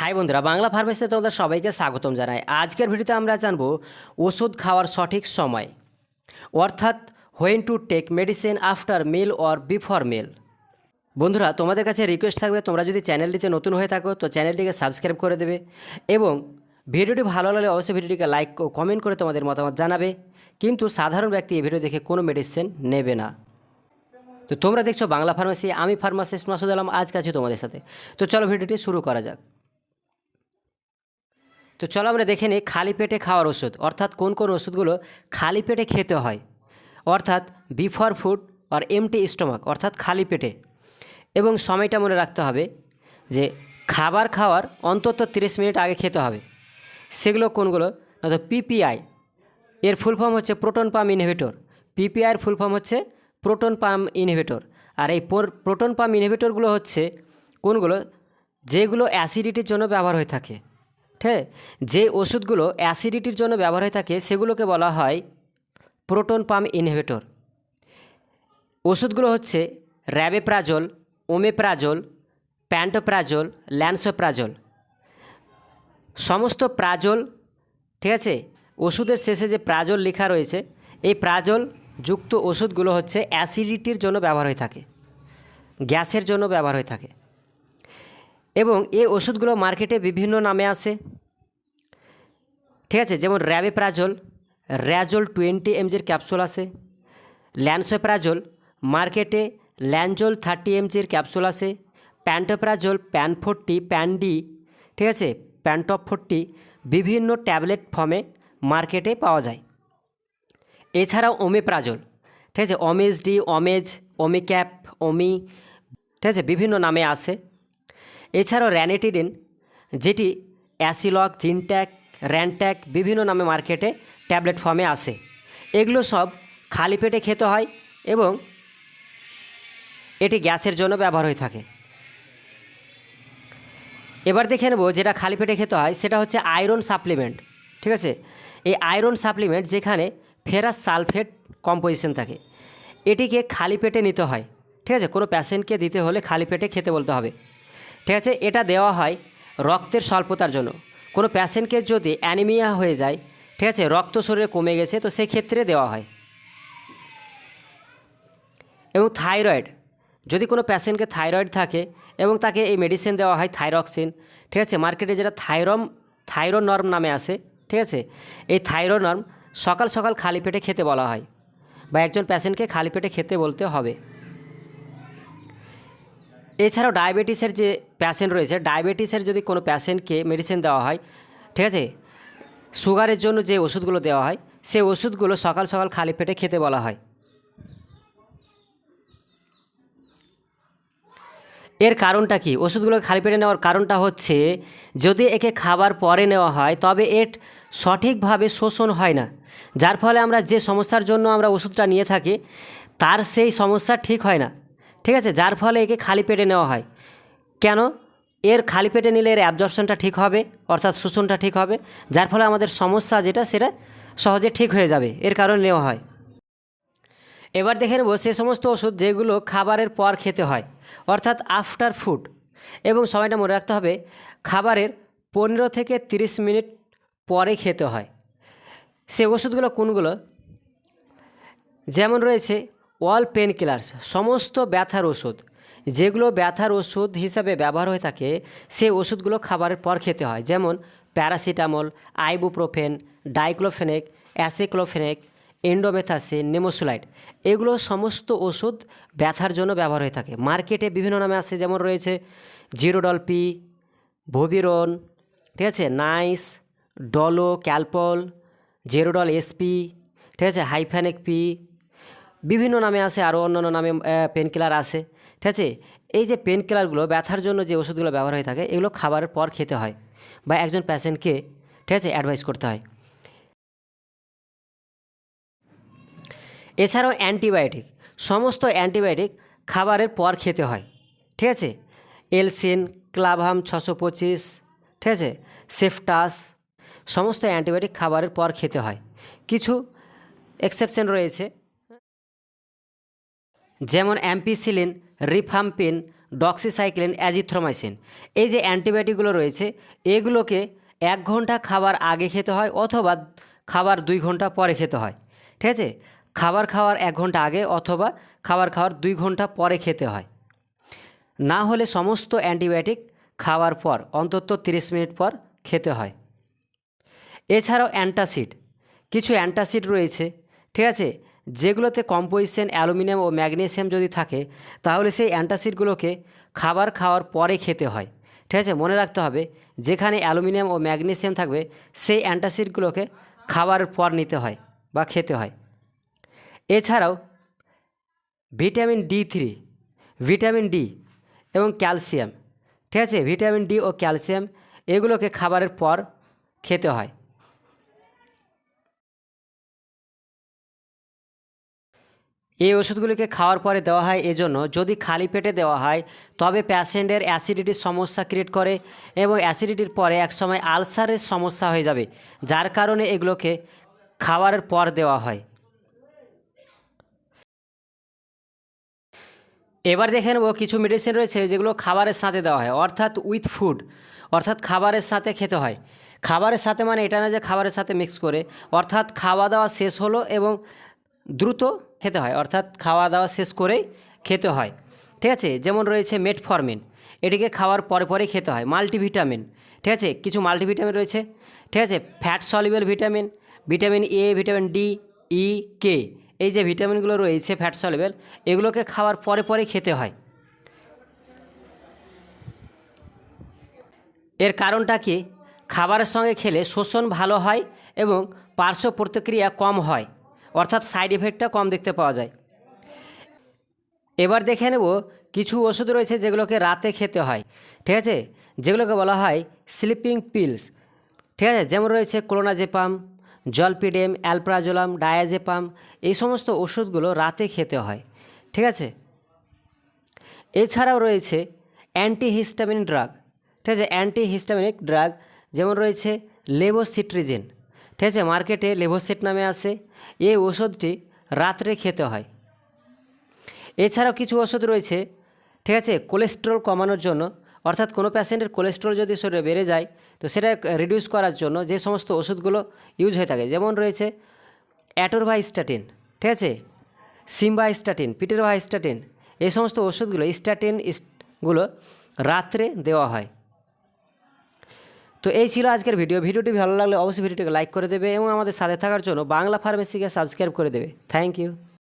High বন্ধুরা, বাংলা ফার্মেসিতে তোমাদের সবাইকে স্বাগতম জানাই। আজকের ভিডিওতে আমরা জানব ওষুধ খাওয়ার সঠিক সময়, অর্থাৎ when to take medicine after meal or before meal বন্ধুরা, তোমাদের কাছে রিকোয়েস্ট থাকবে, তোমরা যদি চ্যানেলটিতে নতুন হয়ে থাকো, তো চ্যানেলটিকে সাবস্ক্রাইব করে দেবে এবং ভিডিওটি ভালো লাগলে অবশ্যই ভিডিওটিকে লাইক ও কমেন্ট করে তোমাদের মতামত জানাবে। কিন্তু সাধারণ ব্যক্তি এই ভিডিও দেখে কোনো মেডিসিন নেবে না। তো তোমরা দেখছ বাংলা ফার্মেসি, আমি ফার্মাসিস্ট মাসুদ আলম আজ কাছে তোমাদের সাথে। তো চলো ভিডিওটি শুরু করা যাক। তো চলো আমরা দেখে নিই খালি পেটে খাওয়ার ওষুধ, অর্থাৎ কোন কোন ওষুধগুলো খালি পেটে খেতে হয়। অর্থাৎ বিফোর ফুড আর এমটি স্টোমাক অর্থাৎ খালি পেটে। এবং সময়টা মনে রাখতে হবে যে খাবার খাওয়ার অন্তত 30 মিনিট আগে খেতে হবে। সেগুলো কোনগুলো? তো পিপিআই এর ফুল ফর্ম হচ্ছে প্রোটন পাম্প ইনহিবিটর পিপিআইয়ের ফুল ফর্ম হচ্ছে প্রোটন পাম্প ইনহিবিটর আর এই প্রোটন পাম্প ইনহিবিটরগুলো হচ্ছে কোনগুলো? যেগুলো অ্যাসিডিটির জন্য ব্যবহার হয়ে থাকে। ঠিক যে ওষুধগুলো অ্যাসিডিটির জন্য ব্যবহার হয়ে থাকে, সেগুলোকে বলা হয় প্রোটন পাম্প ইনহিবিটর। ওষুধগুলো হচ্ছে র্যাবেপ্রাজল, ওমেপ্রাজল, প্যান্টোপ্রাজল, ল্যান্সোপ্রাজল। সমস্ত প্রাজল, ঠিক আছে? ওষুধের শেষে যে প্রাজল লেখা রয়েছে, এই প্রাজল যুক্ত ওষুধগুলো হচ্ছে অ্যাসিডিটির জন্য ব্যবহার হয়ে থাকে, গ্যাসের জন্য ব্যবহার হয়ে থাকে। এবং এই ওষুধগুলো মার্কেটে বিভিন্ন নামে আসে ঠিক আছে, যেমন র্যাবেপ্রাজল, র্যাজল টোয়েন্টি এমজির ক্যাপসুল আছে। ল্যান্সোপ্রাজল, মার্কেটে ল্যানজল থার্টি এমজির ক্যাপসুল আছে। Pantoprazole, Pan forty Pan D ঠিক আছে, প্যান্টপ ফোরটি বিভিন্ন ট্যাবলেট ফর্মে মার্কেটে পাওয়া যায়। এছাড়াও ওমেপ্রাজল, ঠিক আছে অমেজ ডি অমেজ ওমিক্যাপ, ওমি, ঠিক আছে, বিভিন্ন নামে আসে এছাড়াও র্যানেটিডিন, যেটি অ্যাসিলক, জিনট্যাক, র্যানট্যাক বিভিন্ন নামে মার্কেটে ট্যাবলেট ফর্মে আসে। এগুলো সব খালি পেটে খেতে হয় এবং এটি গ্যাসের জন্য ব্যবহার হয়ে থাকে। এবার দেখে নেব যেটা খালি পেটে খেতে হয়, সেটা হচ্ছে আয়রন সাপ্লিমেন্ট, ঠিক আছে? এই আয়রন সাপ্লিমেন্ট যেখানে ফেরাস সালফেট কম্পোজিশন থাকে, এটিকে খালি পেটে নিতে হয়, ঠিক আছে? কোনো প্যাশেন্টকে দিতে হলে খালি পেটে খেতে বলতে হবে। ঠিক আছে, এটা দেওয়া হয় রক্তের স্বল্পতার জন্য। কোনো প্যাশেন্টকে যদি অ্যানিমিয়া হয়ে যায়, ঠিক আছে, রক্ত শরীরে কমে গেছে, তো সেক্ষেত্রে দেওয়া হয়। এবং থাইরয়েড যদি কোনো প্যাশেন্টকে থাইরয়েড থাকে এবং তাকে এই মেডিসিন দেওয়া হয় থাইরক্সিন ঠিক আছে মার্কেটে যেটা থাইরম থাইরোনর্ম নামে আসে ঠিক আছে, এই থাইরোনর্ম সকাল সকাল খালি পেটে খেতে বলা হয় বা একজন প্যাশেন্টকে খালি পেটে খেতে বলতে হবে। এছাড়াও ডায়াবেটিসের যে প্যাশেন্ট রয়েছে, ডায়াবেটিসের যদি কোনো প্যাশেন্টকে মেডিসিন দেওয়া হয়, ঠিক আছে? সুগারের জন্য যে ওষুধগুলো দেওয়া হয়, সেই ওষুধগুলো সকাল সকাল খালি পেটে খেতে বলা হয়। এর কারণটা কি? ওষুধগুলো খালি পেটে নেওয়ার কারণটা হচ্ছে, যদি একে খাবার পরে নেওয়া হয়, তবে এর সঠিকভাবে শোষণ হয় না। যার ফলে আমরা যে সমস্যার জন্য আমরা ওষুধটা নিয়ে থাকি, তার সেই সমস্যা ঠিক হয় না। ঠিক আছে? যার ফলে একে খালি পেটে নেওয়া হয়। কেন? এর খালি পেটে নিলে এর অ্যাবজর্পশনটা ঠিক হবে, অর্থাৎ শোষণটা ঠিক হবে। যার ফলে আমাদের সমস্যা যেটা, সেটা সহজে ঠিক হয়ে যাবে, এর কারণে নেওয়া হয়। এবার দেখে নেব সে সমস্ত ওষুধ যেগুলো খাবারের পর খেতে হয়, অর্থাৎ আফটার ফুড এবং সময়টা মনে রাখতে হবে, খাবারের পনেরো থেকে তিরিশ মিনিট পরে খেতে হয়। সে ওষুধগুলো কোনগুলো? যেমন রয়েছে অল পেন কিলার্স সমস্ত ব্যথার ওষুধ। যেগুলো ব্যথার ওষুধ হিসাবে ব্যবহার হয়ে থাকে সেই ওষুধগুলো খাবারের পর খেতে হয়। যেমন প্যারাসিটামল, আইবুপ্রোফেন, ডাইক্লোফেনেক, অ্যাসিক্লোফেনেক, এন্ডোমেথাসিন, নেমোসুলাইড। এগুলো সমস্ত ওষুধ ব্যথার জন্য ব্যবহার হয়ে থাকে। মার্কেটে বিভিন্ন নামে আছে, যেমন রয়েছে জিরোডল পি ভোবিরন, ঠিক আছে, Nise, Dolo, Calpol, Zerodol SP, ঠিক আছে হাইফ্যানেক পি বিভিন্ন নামে আছে আরও অন্যান্য নামে পেন কিলার আছে, ঠিক আছে? এই যে পেন কিলারগুলো ব্যথার জন্য যে ওষুধগুলো ব্যবহার হয়ে থাকে, এগুলো খাবারের পর খেতে হয় বা একজন প্যাশেন্টকে ঠিক আছে অ্যাডভাইস করতে হয়। এছাড়াও অ্যান্টিবায়োটিক সমস্ত অ্যান্টিবায়োটিক খাবারের পর খেতে হয়, ঠিক আছে? এলসিন ক্লাভাম ছশো পঁচিশ, ঠিক আছে? সেফটাস সমস্ত অ্যান্টিবায়োটিক খাবারের পর খেতে হয়। কিছু এক্সেপশন রয়েছে যেমন অ্যাম্পিসিলিন, রিফাম্পিন, ডক্সিসাইক্লিন, অ্যাজিথ্রোমাইসিন। এই যে অ্যান্টিবায়োটিকগুলো রয়েছে, এগুলোকে এক ঘণ্টা খাবার আগে খেতে হয় অথবা খাবার দুই ঘণ্টা পরে খেতে হয়। ঠিক আছে? খাবার খাওয়ার এক ঘণ্টা আগে অথবা খাবার খাওয়ার দুই ঘণ্টা পরে খেতে হয়। না হলে সমস্ত অ্যান্টিবায়োটিক খাওয়ার পর, অন্তত তিরিশ মিনিট পর খেতে হয়। এছাড়াও অ্যান্টাসিড। কিছু অ্যান্টাসিড রয়েছে। ঠিক আছে? যেগুলোতে কম্পোজিশন, অ্যালুমিনিয়াম ও ম্যাগনেসিয়াম যদি থাকে, তাহলে সেই অ্যান্টাসিডগুলোকে খাবার খাওয়ার পরে খেতে হয়। ঠিক আছে? মনে রাখতে হবে, যেখানে অ্যালুমিনিয়াম ও ম্যাগনেসিয়াম থাকবে, সেই অ্যান্টাসিডগুলোকে খাবারের পর নিতে হয় বা খেতে হয়। এছাড়াও, vitamin D three, vitamin D এবং ক্যালসিয়াম, ঠিক আছে? ভিটামিন ডি ও ক্যালসিয়াম, এগুলোকে খাবারের পর খেতে হয়। এই ওষুধগুলিকে খাওয়ার পরে দেওয়া হয় এজন্য যদি খালি পেটে দেওয়া হয়, তবে প্যাশেন্টের অ্যাসিডিটির সমস্যা ক্রিয়েট করে এবং অ্যাসিডিটির পরে একসময় আলসারের সমস্যা হয়ে যাবে, যার কারণে এগুলোকে খাওয়ারের পর দেওয়া হয়। এবার দেখে নেব কিছু মেডিসিন রয়েছে যেগুলো খাবারের সাথে দেওয়া হয়, অর্থাৎ উইথ ফুড অর্থাৎ খাবারের সাথে খেতে হয়। খাবারের সাথে মানে এটা না যে খাবারের সাথে মিক্স করে, অর্থাৎ খাওয়া দাওয়া শেষ হলো এবং দ্রুত খেতে হয়, অর্থাৎ খাওয়া দাওয়া শেষ করেই খেতে হয়। ঠিক আছে? যেমন রয়েছে মেটফরমিন এটিকে খাওয়ার পরে পরে খেতে হয়। মাল্টিভিটামিন ঠিক আছে? কিছু মাল্টিভিটামিন রয়েছে। ঠিক আছে? Fat soluble vitamin vitamin A vitamin D E K এই যে ভিটামিনগুলো রয়েছে ফ্যাট সলিবল এগুলোকে খাওয়ার পরে পরে খেতে হয়। এর কারণটা কি? খাবারের সঙ্গে খেলে শোষণ ভালো হয় এবং পার্শ্ব প্রতিক্রিয়া কম হয়। অর্থাৎ সাইড এফেক্টটা কম দেখতে পাওয়া যায়। এবার দেখে নেব কিছু ওষুধ রয়েছে যেগুলোকে রাতে খেতে হয়। ঠিক আছে? যেগুলোকে বলা হয় স্লিপিং পিলস ঠিক আছে? যেমন রয়েছে ক্লোনাজেপাম জলপিডেম অ্যালপ্রাজোলাম ডায়াজেপাম এই সমস্ত ওষুধগুলো রাতে খেতে হয়। ঠিক আছে? এছাড়াও রয়েছে অ্যান্টিহিস্টামিন ড্রাগ ঠিক আছে? অ্যান্টিহিস্টামিনিক ড্রাগ যেমন রয়েছে লেবোসিট্রিজেন। ঠিক আছে মার্কেটে লেভোসেট নামে আসে এই ওষুধটি রাত্রে খেতে হয়। এছাড়াও কিছু ওষুধ রয়েছে। ঠিক আছে, কোলেস্ট্রল কমানোর জন্য। অর্থাৎ কোনো প্যাশেন্টের কোলেস্ট্রল যদি শরীরে বেড়ে যায়, তো সেটা রিডিউস করার জন্য যে সমস্ত ওষুধগুলো ইউজ হয়ে থাকে, যেমন রয়েছে অ্যাটোরভাইস্টাটিন ঠিক আছে সিম্বাইস্টাটিন পিটেরভাইস্টাটিন এই সমস্ত ওষুধগুলো স্ট্যাটিনগুলো রাত্রে দেওয়া হয়। তো এই ছিল আজকের ভিডিও। ভিডিওটি ভালো লাগলে অবশ্যই ভিডিওটিকে লাইক করে দেবে এবং আমাদের সাথে থাকার জন্য বাংলা ফার্মেসিকে সাবস্ক্রাইব করে দেবে। Thank you.